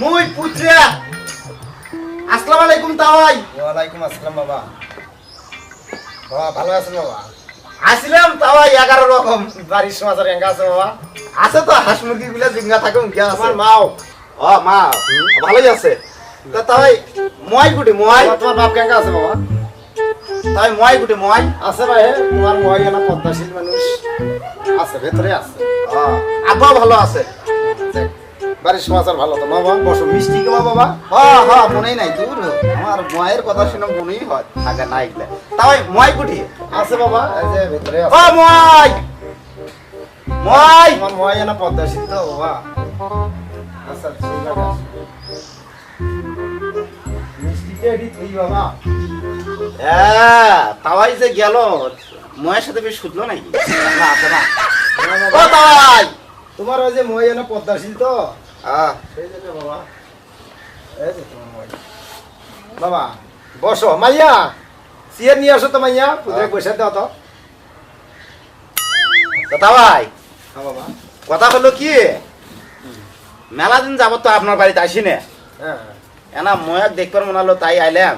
মুই পুত্রা। আসসালামু আলাইকুম তাওয়াই। ওয়ালাইকুম আসসালাম বাবা। বাবা ভালো আছেন বাবা? আসলাম তাওয়াই এগারো রকম বাড়ির সমাচার এঙ্গা আছে বাবা। আছে তো হাঁস মুরগি গুলা জিঙ্গা থাকে উনকে আমার মাও। ও মা ভালোই আছে। তা তাই মই গুটি মই বাবা, তোমার বাপ কেঙ্গা আছে বাবা? তাই মই গুটি মই আছে ভাই তোমার মই না পদ্মাশীল মানুষ। আছে ভেতরে আছে। আব্বা ভালো আছে। বাড়ির সমাচার ভালো তো বাবা? বসো মিষ্টি খাওয়া বাবা? হ হ মনেই নাই দূর। আমার ময়ের কথা শুনে মনেই হয় থাকে না এগুলা তাই মই গুটি আছে বাবা এই যে ভেতরে ও মই মই তোমার মই না পদ্মাশীল তো বাবা। আচ্ছা ঠিক আছে। মিষ্টিটা এটি তুই বাবা? হ্যাঁ তাওয়াই যে গেল ময়ের সাথে বেশ শুধলো নাকি? না আছে না। ও তাওয়াই তোমার ওই যে মই না পদ্মাশীল তো বাবা বাবা বসো। মাইয়া নিয়ে আসো তো মাইয়া পুজোয় বসে দাও তো। তাওয়াই হ্যাঁ কথা হলো কি? মেলা দিন যাবত তো আপনার বাড়িতে আসি না। হ্যাঁ। এনা ময়াক দেখবার মনে হলো তাই আইলাম।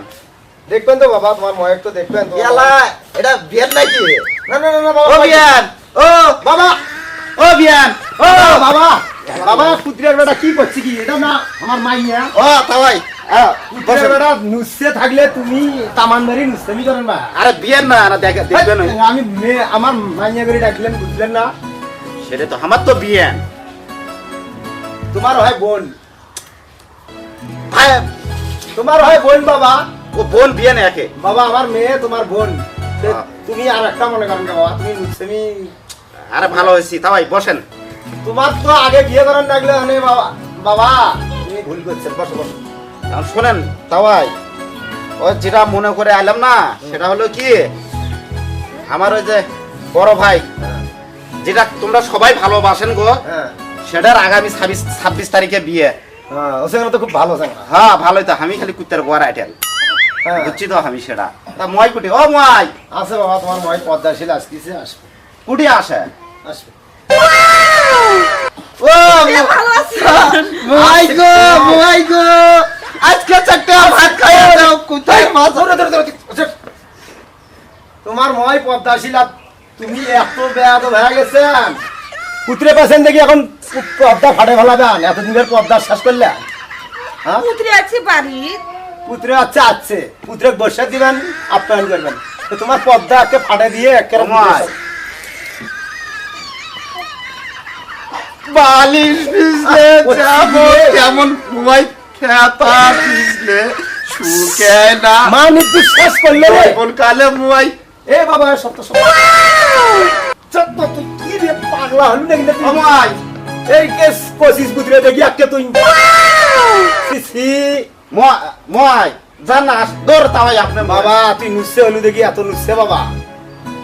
দেখবেন তো বাবা তোমার ময়ের তো দেখবেন ইয়ালা এটা বিয়ান নাকি? না না না না ও বিয়ান ও বাবা। ও বিয়ান ও বাবা। বাবা পুত্রের বেটা কি করছি কি? এটা না আমার মাইয়া ও তাওয়াই। আহ, পুত্রের বেটা নুসছে থাকলে তুমি তামান মারি করেন আরে বিয়ান না না দেখে দেখবেন ওই। আমি আমার মাইয়া করে ডাকলেন বুঝলেন না? সেটা তো আমার তো বিয়ান তোমার হয় বোন। ভাই তোমার হয় বোন বাবা। ও বোন বিয়ান একে? বাবা আমার মেয়ে তোমার বোন। হ্যাঁ। তুমি আর একটা মনে করেন বাবা তুমি আরে ভালো হয়েছি। তাওয়াই বসেন। তোমার তো আগে বিয়ে করেন ডাকলে অনেক বাবা বাবা। তুমি ভুল করছেন বসো বসো। শোনেন তাওয়াই ও যেটা মনে করে আইলাম না সেটা হলো কি আমার ওই যে বড় ভাই যেটা তোমরা সবাই ভালোবাসেন গো হ্যাঁ। সেটার আগামী ছাব্বিশ ছাব্বিশ তারিখে বিয়ে। হ্যাঁ তো খুব ভালো হ্যাঁ ভালোই তো আমি খালি কুত্তার গোয়ার আইটেল হ্যাঁ। বুঝছি তো আমি সেটা। তা মই কুটি ও মই আছে বাবা তোমার ময় পদ্মাশীল আসতেছে আসবে। কুটি আসে। আসবে। ও ভালো আছি মই গো মই গো। আজকে চারটে ভাত দাও কোথায় মাছ ধরে, ধরে, ধরে, আচ্ছা। তোমার পদ্মাশীল আর তুমি এত বেয়াদ হয়ে গেছেন। পুত্রে পাচ্ছেন দেখি এখন পদ্মা ফাটে ফেলাবেন এতদিনের পদ্মা শেষ করলে। হ্যাঁ? পুত্রে আছে বাড়ি পুত্রে আছে আছে। পুত্রে বসে দিবেন আপ্যায়ন করবেন। তোমার পদ্মা একে ফাটে দিয়ে একেবারে বালিশ ভিজলে কেমন ঘুমাই খেতা ভিজলে শুকে না। মা করলে কোন কালে মুয়াই। এ বাবা সত্য সত্য সত্য তুই কি রে পাগলা হলি নাকি না? এই কেস পঁচিশ পুত্রে দেখি আজকে তুই। সি, সি। মই জানাস দৌড় তাওয়াই আপনি বাবা তুই নুসছে হলু দেখি এত নুসছে বাবা।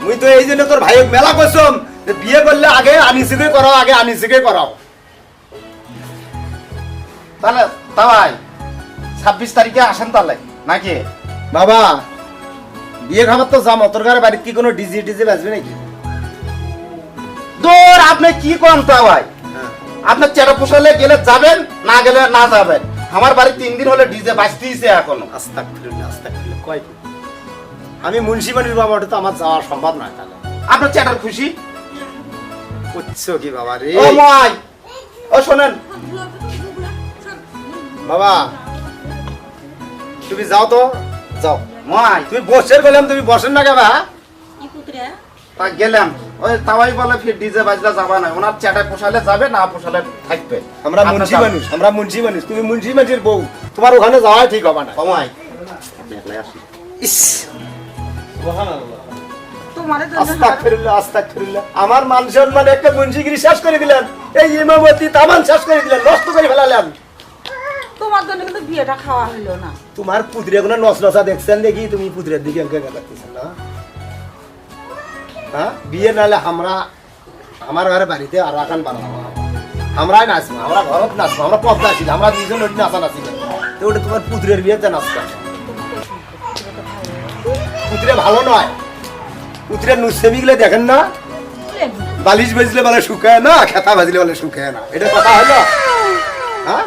মুই তো এই জন্য তোর ভাই মেলা কসম বিয়ে করলে আগে আনিসিকে করাও আগে আনিসিকে করাও। তাহলে তাওয়াই ছাব্বিশ তারিখে আসেন তাহলে নাকি? বাবা বিয়ে খাবার তো যাম তোর ঘরে বাড়িতে কি কোনো ডিজি টিজি বাজবে নাকি? দৌড় আপনি কি করেন তাওয়াই? আপনার চেরা পোষালে গেলে যাবেন না গেলে না যাবেন। আমার বাড়ি তিন দিন হলে ডিজে বাজতেইছে এখন। আস্তাক আস্তাক কয় আমি মুন্সি মানুষ বাবা ওটা তো আমার যাওয়া সম্ভব নয় তাহলে। আপনার চেটার খুশি? উচ্চ কি বাবা রে ও মাই ও শোনেন। বাবা তুমি যাও তো। যাও। মাই তুমি বসে গেলাম তুমি বসেন না কেবা তা গেলাম। ওই তাওয়াই বলে ফির ডিজে বাজলে যাবা না। ওনার চেটায় পোষালে যাবে না পোষালে থাকবে। আমরা মুন্সি। মানুষ আমরা মুন্সি মানুষ। তুমি মুন্সি মানুষের বউ। তোমার ওখানে যাওয়াই ঠিক হবে না। ইস। আস্তাক ফিরুল্লাহ আস্তাক ফিরুল্লাহ আমার মান সম্মান একটা মুন্সিগিরি শেষ করে দিলেন। এই ইমামতি তামান শেষ করে দিলেন নষ্ট করে ফেলালেন। তোমার জন্য কিন্তু বিয়েটা খাওয়া হলো না। তোমার পুত্রে কোনো দেখছেন দেখি তুমি পুত্রের দিকে অঙ্কে গেলাতেছেন না। হ্যাঁ? বিয়ে নাহলে আমরা আমার ঘরে বাড়িতে আর রাখান বানাবো। আমরাই নাচবো আমরা ঘরত নাচবো আমরা পদ্মা ছিল আমরা দুজন ওই নাচা নাচি তো ওটা তোমার পুত্রের বিয়েতে নাচতাম পুত্রে ভালো নয়। পুত্রের নুসেমি গুলো দেখেন না? বালিশ বেজলে বলে শুকায় না, খেতা বাজলে বলে শুকায় না। এটা কথা হলো? হ্যাঁ?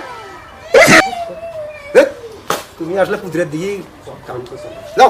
তুমি আসলে পুত্রের দিকে যাও